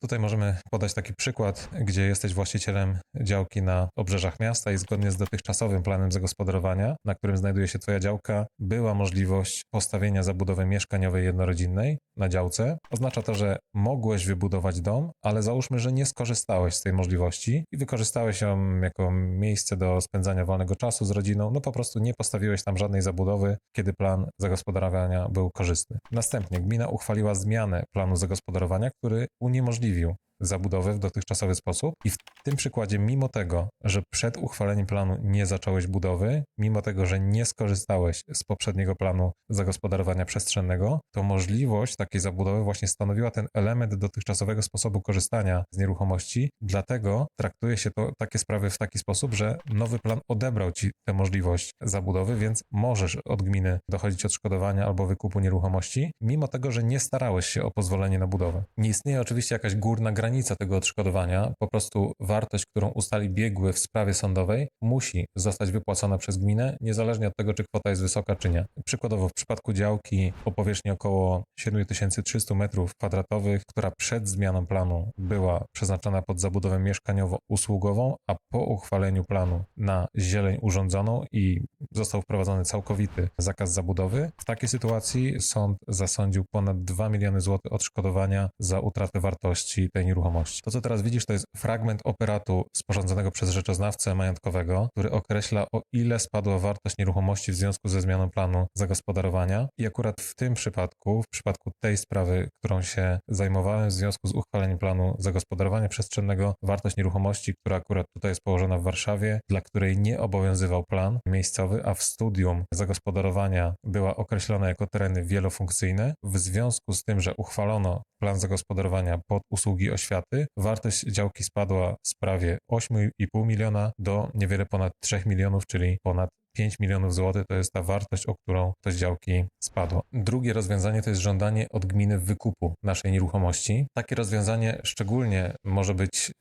Tutaj możemy podać taki przykład, gdzie jesteś właścicielem działki na obrzeżach miasta i zgodnie z dotychczasowym planem zagospodarowania, na którym znajduje się Twoja działka, była możliwość postawienia zabudowy mieszkaniowej jednorodzinnej na działce. Oznacza to, że mogłeś wybudować dom, ale załóżmy, że nie skorzystałeś z tej możliwości i wykorzystałeś ją jako miejsce do spędzania wolnego czasu z rodziną. No po prostu nie postawiłeś tam żadnej zabudowy, kiedy plan zagospodarowania był korzystny. Następnie gmina uchwaliła zmianę planu zagospodarowania, który uniemożliwił zdziwił zabudowę w dotychczasowy sposób i w tym przykładzie, mimo tego, że przed uchwaleniem planu nie zacząłeś budowy, mimo tego, że nie skorzystałeś z poprzedniego planu zagospodarowania przestrzennego, to możliwość takiej zabudowy właśnie stanowiła ten element dotychczasowego sposobu korzystania z nieruchomości. Dlatego traktuje się to takie sprawy w taki sposób, że nowy plan odebrał ci tę możliwość zabudowy, więc możesz od gminy dochodzić odszkodowania albo wykupu nieruchomości, mimo tego, że nie starałeś się o pozwolenie na budowę. Nie istnieje oczywiście jakaś górna granica tego odszkodowania, po prostu wartość, którą ustali biegły w sprawie sądowej, musi zostać wypłacona przez gminę, niezależnie od tego, czy kwota jest wysoka, czy nie. Przykładowo w przypadku działki o powierzchni około 7300 m2, która przed zmianą planu była przeznaczona pod zabudowę mieszkaniowo-usługową, a po uchwaleniu planu na zieleń urządzoną i został wprowadzony całkowity zakaz zabudowy, w takiej sytuacji sąd zasądził ponad 2 miliony złotych odszkodowania za utratę wartości tej nieruchomości. To, co teraz widzisz, to jest fragment operatu sporządzonego przez rzeczoznawcę majątkowego, który określa, o ile spadła wartość nieruchomości w związku ze zmianą planu zagospodarowania. I akurat w tym przypadku, w przypadku tej sprawy, którą się zajmowałem, w związku z uchwaleniem planu zagospodarowania przestrzennego, wartość nieruchomości, która akurat tutaj jest położona w Warszawie, dla której nie obowiązywał plan miejscowy, a w studium zagospodarowania była określona jako tereny wielofunkcyjne, w związku z tym, że uchwalono plan zagospodarowania pod usługi oświaty, wartość działki spadła z prawie 8,5 miliona do niewiele ponad 3 milionów, czyli ponad 5 milionów złotych to jest ta wartość, o którą to działki spadło. Drugie rozwiązanie to jest żądanie od gminy wykupu naszej nieruchomości. Takie rozwiązanie szczególnie może być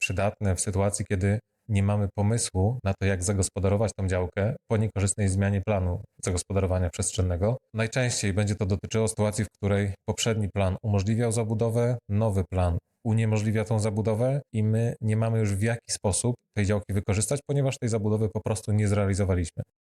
przydatne w sytuacji, kiedy nie mamy pomysłu na to, jak zagospodarować tą działkę po niekorzystnej zmianie planu zagospodarowania przestrzennego. Najczęściej będzie to dotyczyło sytuacji, w której poprzedni plan umożliwiał zabudowę, nowy plan uniemożliwia tą zabudowę i my nie mamy już w jaki sposób tej działki wykorzystać, ponieważ tej zabudowy po prostu nie zrealizowaliśmy.